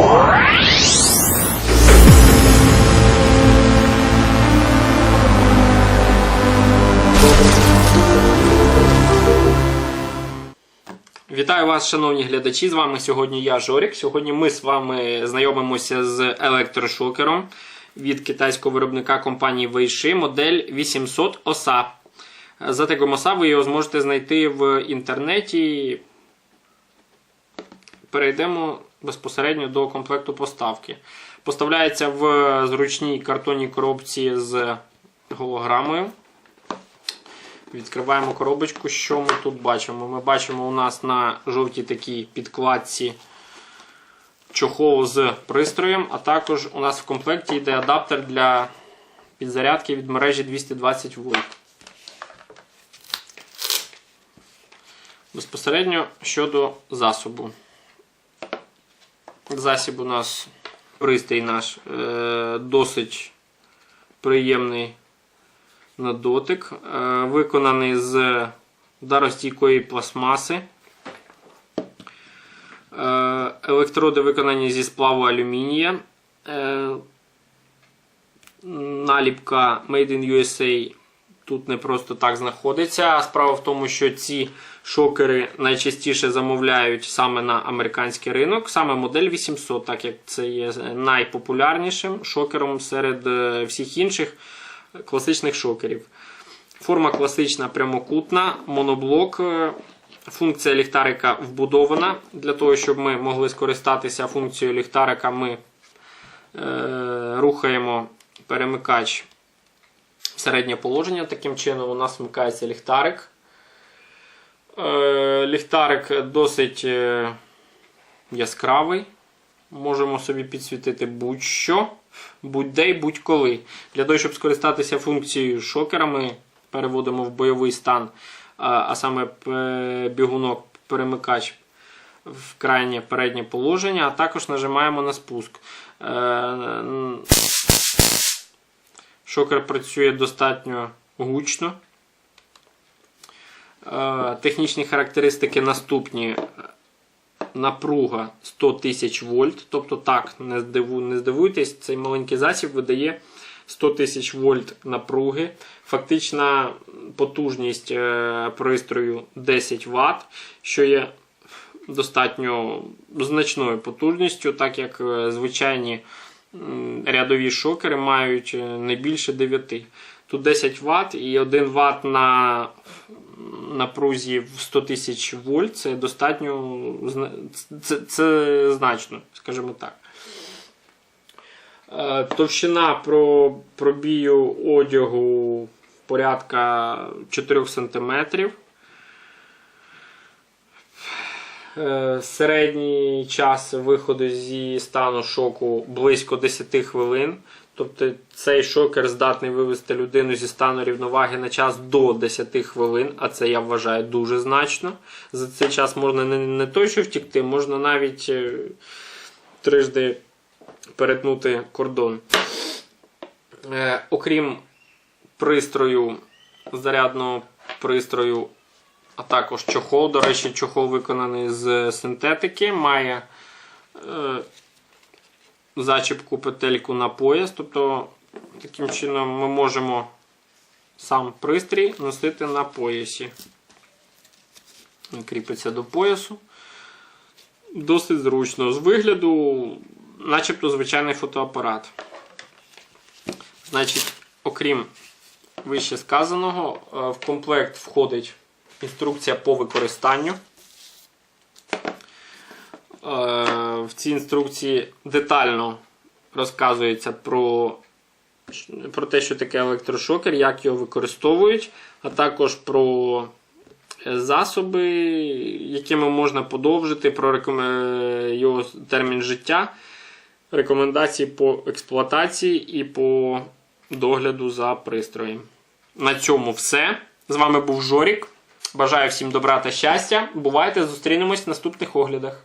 Вітаю вас, шановні глядачі. З вами сьогодні я, Жорік. Сьогодні ми з вами знайомимося з електрошокером від китайського виробника компанії Weishi, модель 800 OSA. За тегом OSA ви його зможете знайти в інтернеті. Перейдемо безпосередньо до комплекту поставки. Поставляється в зручній картонній коробці з голограмою. Відкриваємо коробочку. Що ми тут бачимо? Ми бачимо у нас на жовтій такій підкладці чохол з пристроєм, а також у нас в комплекті йде адаптер для підзарядки від мережі 220 вольт. Безпосередньо щодо засобу. Засіб у нас пристрій наш е, досить приємний на дотик, е, виконаний з даростійкої пластмаси. Е, Електроди виконані зі сплаву алюмінія. Наліпка Made in USA тут не просто так знаходиться. Справа в тому, що ці шокери найчастіше замовляють саме на американський ринок, саме модель 800, так як це є найпопулярнішим шокером серед е, всіх інших класичних шокерів. Форма класична прямокутна, моноблок. е, Функція ліхтарика вбудована. Для того, щоб ми могли скористатися функцією ліхтарика, ми е, рухаємо перемикач в середнє положення. Таким чином, у нас вмикається ліхтарик. Е, ліхтарик досить е, яскравий. Можемо собі підсвітити будь-що, будь-де і будь-коли. Для того, щоб скористатися функцією шокера, ми переводимо в бойовий стан, а саме е, бігунок перемикач в крайнє переднє положення, а також нажимаємо на спуск. Шокер працює достатньо гучно. Е, Технічні характеристики наступні напруга 100 тисяч вольт. Тобто, так, не, здиву, не здивуйтесь, цей маленький засіб видає 100 тисяч вольт напруги. Фактична потужність е, пристрою 10 Вт, що є достатньо значною потужністю, так як е, звичайні рядові шокери мають не більше 9. Тут 10 Вт і 1 Вт на напрузі в 100 тисяч вольт це достатньо це, це значно, скажімо так. Е, Товщина про пробію одягу порядка 4 см. Е, Середній час виходу зі стану шоку близько 10 хвилин. Тобто цей шокер здатний вивести людину зі стану рівноваги на час до 10 хвилин, а це я вважаю дуже значно. За цей час можна не, не той, що втікти, можна навіть е, трижди перетнути кордон. Е, окрім пристрою, зарядного пристрою, а також чохол. До речі, чохол виконаний з синтетики, має е, зачіпку петельку на пояс. Тобто, таким чином ми можемо сам пристрій носити на поясі. Він кріпиться до поясу. Досить зручно. З вигляду, начебто звичайний фотоапарат. Значить, окрім вище сказаного, е, в комплект входить інструкція по використанню. Е, В цій інструкції детально розказується про, про те, що таке електрошокер, як його використовують, а також про засоби, якими можна подовжити, про е, його термін життя, рекомендації по експлуатації і по догляду за пристроєм. На цьому все. З вами був Жорік. Бажаю всім добра та щастя. Бувайте, зустрінемось в наступних оглядах.